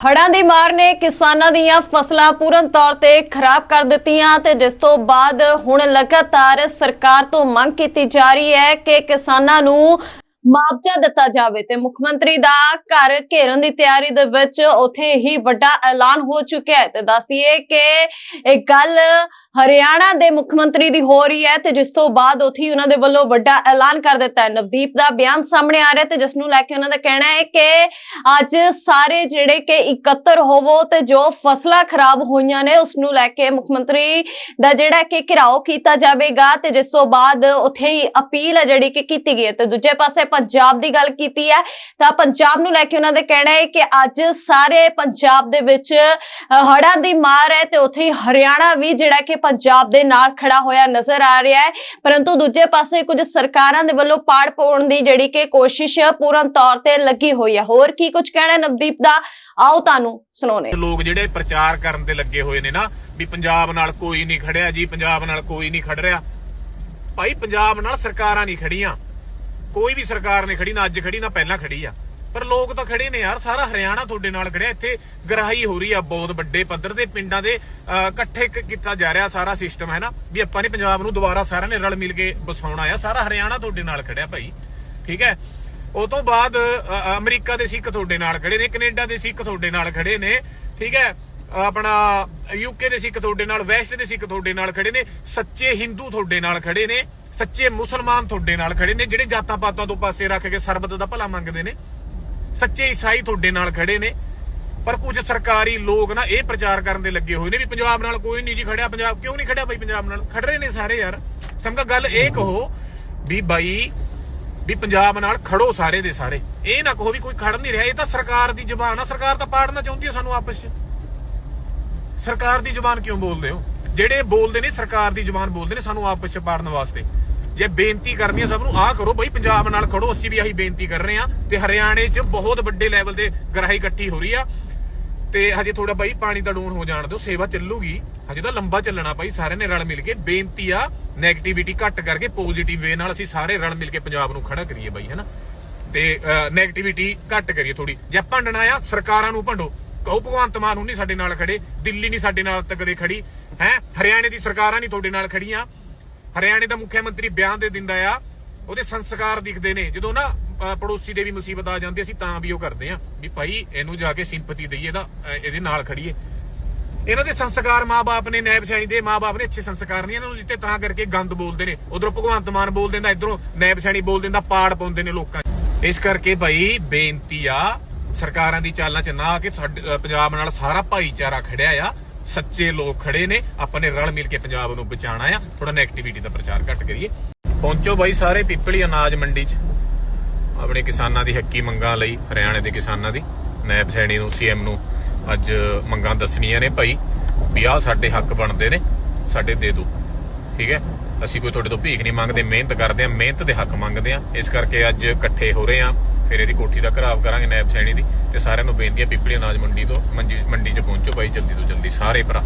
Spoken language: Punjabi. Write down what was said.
ਹੜਾਂ ਦੀ ਮਾਰ ਨੇ ਕਿਸਾਨਾਂ ਦੀਆਂ ਫਸਲਾਂ ਪੂਰਨ ਤੌਰ ਤੇ ਖਰਾਬ ਕਰ ਦਿੱਤੀਆਂ ਤੇ ਜਿਸ ਤੋਂ ਬਾਅਦ ਹੁਣ ਲਗਾਤਾਰ ਸਰਕਾਰ ਤੋਂ ਮੰਗ ਕੀਤੀ ਜਾ ਰਹੀ ਹੈ ਕਿ ਕਿਸਾਨਾਂ ਨੂੰ ਮੁਆਵਜ਼ਾ ਦਿੱਤਾ ਜਾਵੇ ਤੇ ਮੁੱਖ ਮੰਤਰੀ ਦਾ ਘਰ ਘੇਰਨ ਦੀ ਤਿਆਰੀ ਦੇ ਵਿੱਚ ਉੱਥੇ ਹੀ ਵੱਡਾ ਐਲਾਨ ਹੋ ਚੁੱਕਿਆ ਹੈ। ਤੇ ਦੱਸ ਕਿ ਇਹ ਗੱਲ ਹਰਿਆਣਾ ਦੇ ਮੁੱਖ ਮੰਤਰੀ ਦੀ ਹੋ ਰਹੀ ਹੈ ਤੇ ਜਿਸ ਤੋਂ ਬਾਅਦ ਉੱਥੇ ਉਹਨਾਂ ਦੇ ਵੱਲੋਂ ਵੱਡਾ ਐਲਾਨ ਕਰ ਦਿੱਤਾ ਹੈ। ਨਵਦੀਪ ਦਾ ਬਿਆਨ ਸਾਹਮਣੇ ਆ ਰਿਹਾ ਤੇ ਜਿਸ ਨੂੰ ਲੈ ਕੇ ਉਹਨਾਂ ਦਾ ਕਹਿਣਾ ਹੈ ਕਿ ਅੱਜ ਸਾਰੇ ਜਿਹੜੇ ਕਿ ਇਕੱਤਰ ਹੋਵੋ ਤੇ ਜੋ ਫਸਲਾਂ ਖਰਾਬ ਹੋਈਆਂ ਨੇ, ਉਸ ਨੂੰ ਲੈ ਕੇ ਮੁੱਖ ਮੰਤਰੀ ਦਾ ਜਿਹੜਾ ਕਿ ਘਿਰਾਓ ਕੀਤਾ ਜਾਵੇਗਾ ਤੇ ਜਿਸ ਤੋਂ ਬਾਅਦ ਉੱਥੇ ਹੀ ਅਪੀਲ ਹੈ ਜਿਹੜੀ ਕਿ ਕੀਤੀ ਗਈ ਹੈ। ਤੇ ਦੂਜੇ ਪਾਸੇ ਪੰਜਾਬ ਦੀ ਗੱਲ ਕੀਤੀ ਹੈ ਤਾਂ ਪੰਜਾਬ ਨੂੰ ਲੈ ਕੇ ਉਹਨਾਂ ਦਾ ਕਹਿਣਾ ਹੈ ਕਿ ਅੱਜ ਸਾਰੇ ਪੰਜਾਬ ਦੇ ਵਿੱਚ ਅ, ਦੀ ਮਾਰ ਹੈ ਤੇ ਉੱਥੇ ਹਰਿਆਣਾ ਵੀ ਜਿਹੜਾ ਕਿ ਪੰਜਾਬ ਦੇ ਨਾਲ ਖੜਾ ਹੋਇਆ ਨਜ਼ਰ ਆ ਰਿਹਾ ਹੈ। ਪਰੰਤੂ ਦੂਜੇ ਪਾਸੇ ਕੁਝ ਸਰਕਾਰਾਂ ਦੇ ਵੱਲੋਂ ਪਾੜ ਪਾਉਣ ਦੀ ਜਿਹੜੀ ਕਿ ਕੋਸ਼ਿਸ਼ ਪੂਰਨ ਤੌਰ ਤੇ ਲੱਗੀ ਹੋਈ ਹੈ। ਹੋਰ ਕੀ ਕੁਝ ਕਹਿਣਾ ਨਵਦੀਪ ਦਾ ਆਓ ਤੁਹਾਨੂੰ ਸੁਣਾਉਣੇ ਲੋਕ ਜਿਹੜੇ ਪ੍ਰਚਾਰ ਕਰਨ ਤੇ ਲੱਗੇ ਹੋਏ ਨੇ ਨਾ ਵੀ ਪੰਜਾਬ ਨਾਲ ਕੋਈ ਨਹੀਂ ਖੜਿਆ ਜੀ ਪੰਜਾਬ ਨਾਲ ਕੋਈ ਨਹੀਂ ਖੜ ਰਿਹਾ। ਭਾਈ ਪੰਜਾਬ ਨਾਲ ਸਰਕਾਰਾਂ ਨਹੀਂ ਖੜੀਆਂ। ਕੋਈ ਵੀ ਸਰਕਾਰ ਨੇ ਖੜੀ ਨਾ, ਅੱਜ ਖੜੀ ਨਾ, ਪਹਿਲਾਂ ਖੜੀ ਆ। ਪਰ ਲੋਕ ਤਾਂ ਖੜੇ ਨੇ ਯਾਰ, ਸਾਰਾ ਹਰਿਆਣਾ ਤੁਹਾਡੇ ਨਾਲ ਖੜਿਆ, ਇੱਥੇ ਗਰਾਹੀ ਹੋ ਰਹੀ ਆ ਬਹੁਤ ਵੱਡੇ ਪੱਧਰ ਤੇ ਪਿੰਡਾਂ ਦੇ ਇਕੱਠੇ ਕੀਤਾ ਜਾ ਰਿਹਾ ਸਾਰਾ ਸਿਸਟਮ ਹੈ ਨਾ? ਵੀ ਆਪਾਂ ਨੇ ਪੰਜਾਬ ਨੂੰ ਦੁਬਾਰਾ ਸਾਰਿਆਂ ਨੇ ਰਲ ਮਿਲ ਕੇ ਬਸਾਉਣਾ ਆ, ਸਾਰਾ ਹਰਿਆਣਾ ਤੁਹਾਡੇ ਨਾਲ ਖੜਿਆ ਭਾਈ, ਠੀਕ ਹੈ? ਉਹ ਤੋਂ ਬਾਅਦ ਅਮਰੀਕਾ ਦੇ ਸਿੱਖ ਤੁਹਾਡੇ ਨਾਲ ਖੜੇ ਨੇ, ਕੈਨੇਡਾ ਦੇ ਸਿੱਖ ਤੁਹਾਡੇ ਨਾਲ ਖੜੇ ਨੇ, ਠੀਕ ਹੈ? ਆਪਣਾ ਯੂਕੇ ਦੇ ਸਿੱਖ ਤੁਹਾਡੇ ਨਾਲ, ਵੈਸਟ ਦੇ ਸਿੱਖ ਤੁਹਾਡੇ ਨਾਲ ਖੜੇ ਨੇ, ਸੱਚੇ ਹਿੰਦੂ ਤੁਹਾਡੇ ਨਾਲ ਖੜੇ ਨੇ ਸੱਚੇ ਮੁਸਲਮਾਨ ਤੁਹਾਡੇ ਨਾਲ ਖੜੇ ਨੇ, ਜਿਹੜੇ ਜਾਤਾਂ ਪਾਤਾਂ ਤੋਂ ਪਾਸੇ ਰੱਖ ਕੇ ਸਰਬਤ ਦਾ ਭਲਾ ਮੰਗਦੇ ਨੇ। ਸੱਚੇ ਈਸਾਈ ਤੁਹਾਡੇ ਨਾਲ ਖੜੇ ਨੇ। ਪਰ ਕੁਝ ਸਰਕਾਰੀ ਲੋਕ ਨਾ ਇਹ ਪ੍ਰਚਾਰ ਕਰਨ ਦੇ ਲੱਗੇ ਹੋਏ ਨੇ ਵੀ ਪੰਜਾਬ ਨਾਲ ਕੋਈ ਨਹੀਂ ਜੀ ਖੜਿਆ, ਪੰਜਾਬ ਕਿਉਂ ਨਹੀਂ ਖੜਿਆ ਬਾਈ ਪੰਜਾਬ ਨਾਲ? ਖੜ ਰਹੇ ਨੇ ਸਾਰੇ ਯਾਰ। ਸਮਝਾ, ਗੱਲ ਇਹ ਕਹੋ ਵੀ ਬਾਈ, ਵੀ ਪੰਜਾਬ ਨਾਲ ਖੜੋ ਸਾਰੇ ਦੇ ਸਾਰੇ। ਇਹ ਨਾ ਕਹੋ ਵੀ ਕੋਈ ਖੜ ਨਹੀਂ ਰਿਹਾ, ਇਹ ਤਾਂ ਸਰਕਾਰ ਦੀ ਜ਼ੁਬਾਨ ਆ। ਸਰਕਾਰ ਤਾਂ ਪਾੜਨਾ ਚਾਹੁੰਦੀ ਹੈ ਸਾਨੂੰ ਆਪਸ 'ਚ। ਸਰਕਾਰ ਦੀ ਜ਼ੁਬਾਨ ਕਿਉਂ ਬੋਲਦੇ ਹੋ? ਜਿਹੜੇ ਬੋਲਦੇ ਨੇ, ਸਰਕਾਰ ਦੀ ਜ਼ੁਬਾਨ ਬੋਲਦੇ ਨੇ, ਸਾਨੂੰ ਆਪਸ 'ਚ ਪਾੜਨ ਵਾਸਤੇ। ਜੇ ਬੇਨਤੀ ਕਰਨੀ ਹੈ ਸਭ ਨੂੰ, ਆਹ ਕਰੋ ਬਈ, ਪੰਜਾਬ ਨਾਲ ਖੜੋ, ਅਸੀਂ ਵੀ ਆਹੀ ਬੇਨਤੀ ਕਰ ਰਹੇ ਆ। ਤੇ ਹਰਿਆਣੇ 'ਚ ਬਹੁਤ ਵੱਡੇ ਲੈਵਲ ਤੇ ਗਰਾਹੀ ਇਕੱਠੀ ਹੋ ਰਹੀ ਆ। ਤੇ ਹਜੇ ਥੋੜਾ ਬਾਈ, ਪਾਣੀ ਦਾ ਡੂਣ ਹੋ ਜਾਣ ਦਿਓ, ਸੇਵਾ ਚੱਲੂਗੀ। ਹਜੇ ਤਾਂ ਲੰਬਾ ਚੱਲਣਾ ਬਾਈ ਸਾਰਿਆਂ ਨੇ ਰਲ ਮਿਲ ਕੇ ਬੇਨਤੀ ਆ 네ਗੇਟਿਵਿਟੀ ਘੱਟ ਕਰਕੇ ਪੋਜ਼ਿਟਿਵ ਵੇ ਨਾਲ ਅਸੀਂ ਸਾਰੇ ਰਲ ਮਿਲ ਕੇ ਪੰਜਾਬ ਨੂੰ ਖੜਾ ਕਰੀਏ ਬਾਈ, ਹੈਨਾ? ਤੇ 네ਗੇਟਿਵਿਟੀ ਘੱਟ ਕਰੀਏ ਥੋੜੀ ਜੇ ਭੰਡਣਾ ਆ, ਸਰਕਾਰਾਂ ਨੂੰ ਭੰਡੋ। ਕਹੋ, ਭਗਵੰਤ ਮਾਨ ਨੂੰ ਸਾਡੇ ਨਾਲ ਖੜੇ, ਦਿੱਲੀ ਨਹੀਂ ਸਾਡੇ ਨਾਲ ਤੱਕ ਕਦੇ ਖੜੀ, ਹੈ? ਹਰਿਆਣੇ ਦੀ ਸਰਕਾਰਾਂ ਨਹੀਂ ਤੁਹਾਡੇ ਨਾਲ ਖੜੀਆਂ। ਹਰਿਆਣੇ ਦਾ ਮੁੱਖ ਮੰਤਰੀ ਬਿਆਨ ਦੇ ਦਿੰਦਾ ਆ, ਉਹਦੇ ਸੰਸਕਾਰ ਦਿਖਦੇ ਨੇ। ਜਦੋਂ ਨਾ ਪੜੋਸੀ ਦੇ ਵੀ ਮੁਸੀਬਤ ਆ ਜਾਂਦੀ, ਅਸੀਂ ਤਾਂ ਵੀ ਉਹ ਕਰਦੇ ਆ ਵੀ ਭਾਈ, ਇਹਨੂੰ ਜਾ ਕੇ ਸਿੰਪਥੀ ਦਈਏ ਇਹਦਾ ਇਹਦੇ ਨਾਲ ਖੜੀਏ। ਇਹਨਾਂ ਦੇ ਸੰਸਕਾਰ ਮਾਪੇ ਨੇ ਨੈਬ ਸੈਣੀ ਦੇ ਮਾਪੇ ਨੇ ਅੱਛੇ ਸੰਸਕਾਰ ਨਹੀਂ ਇਹਨਾਂ ਨੂੰ ਦਿੱਤੇ ਤਾਂ ਕਰਕੇ ਗੰਦ ਬੋਲਦੇ ਨੇ। ਉਧਰੋਂ ਭਗਵੰਤ ਮਾਨ ਬੋਲ ਦਿੰਦਾ, ਇਧਰੋਂ ਨੈਬ ਸੈਣੀ ਬੋਲ ਦਿੰਦਾ, ਪਾੜ ਪਾਉਂਦੇ ਨੇ ਲੋਕਾਂ 'ਚ। ਇਸ ਕਰਕੇ ਭਾਈ ਬੇਨਤੀ ਆ ਸਰਕਾਰਾਂ ਦੀ ਚਾਲਾਂ 'ਚ ਨਾ ਆ ਕੇ ਪੰਜਾਬ ਨਾਲ ਸਾਰਾ ਭਾਈਚਾਰਾ ਖੜਿਆ ਆ। ਸੱਚੇ ਲੋਕ ਖੜੇ ਨੇ, ਆਪਾਂ ਨੇ ਰਲ ਮਿਲ ਕੇ ਪੰਜਾਬ ਨੂੰ ਬਚਾਉਣਾ ਆ। ਥੋੜਾ ਨੈਗੇਟਿਵਿਟੀ ਦਾ ਪ੍ਰਚਾਰ ਘੱਟ ਕਰੀਏ। ਪਹੁੰਚੋ ਬਾਈ ਸਾਰੇ ਪਿੱਪਲੀ ਅਨਾਜ ਮੰਡੀ 'ਚ। ਆਪਣੇ ਕਿਸਾਨਾਂ ਦੀ ਹੱਕੀ ਮੰਗਾਂ ਲਈ, ਹਰਿਆਣੇ ਦੇ ਕਿਸਾਨਾਂ ਦੀ। ਨੈਬ ਸੈਣੀ ਨੂੰ, ਸੀਐਮ ਨੂੰ ਅੱਜ ਮੰਗਾਂ ਦੱਸਣੀਆਂ ਨੇ ਭਾਈ, ਵੀ ਆਹ ਸਾਡੇ ਹੱਕ ਬਣਦੇ ਨੇ, ਸਾਡੇ ਦੇ ਦਿਓ ਠੀਕ ਹੈ? ਅਸੀਂ ਕੋਈ ਤੁਹਾਡੇ ਤੋਂ ਭੀਖ ਨਹੀਂ ਮੰਗਦੇ, ਮਿਹਨਤ ਕਰਦੇ ਆ ਮਿਹਨਤ ਦੇ ਹੱਕ ਮੰਗਦੇ ਆ ਇਸ ਕਰਕੇ ਅੱਜ ਇਕੱਠੇ ਹੋ ਰਹੇ ਆ ਫਿਰ ਇਹਦੀ ਕੋਠੀ ਦਾ ਘਰਾਵ ਕਰਾਂਗੇ ਨੈਬ ਸੈਣੀ ਦੀ ਤੇ ਸਾਰਿਆਂ ਨੂੰ ਬੇਨਤੀ ਹੈ ਪਿੱਪਲੀ ਅਨਾਜ ਮੰਡੀ ਤੋਂ ਮੰਡੀ ਮੰਡੀ 'ਚ ਪਹੁੰਚੋ ਭਾਈ, ਜਲਦੀ ਤੋਂ ਜਲਦੀ, ਸਾਰੇ ਭਰਾ।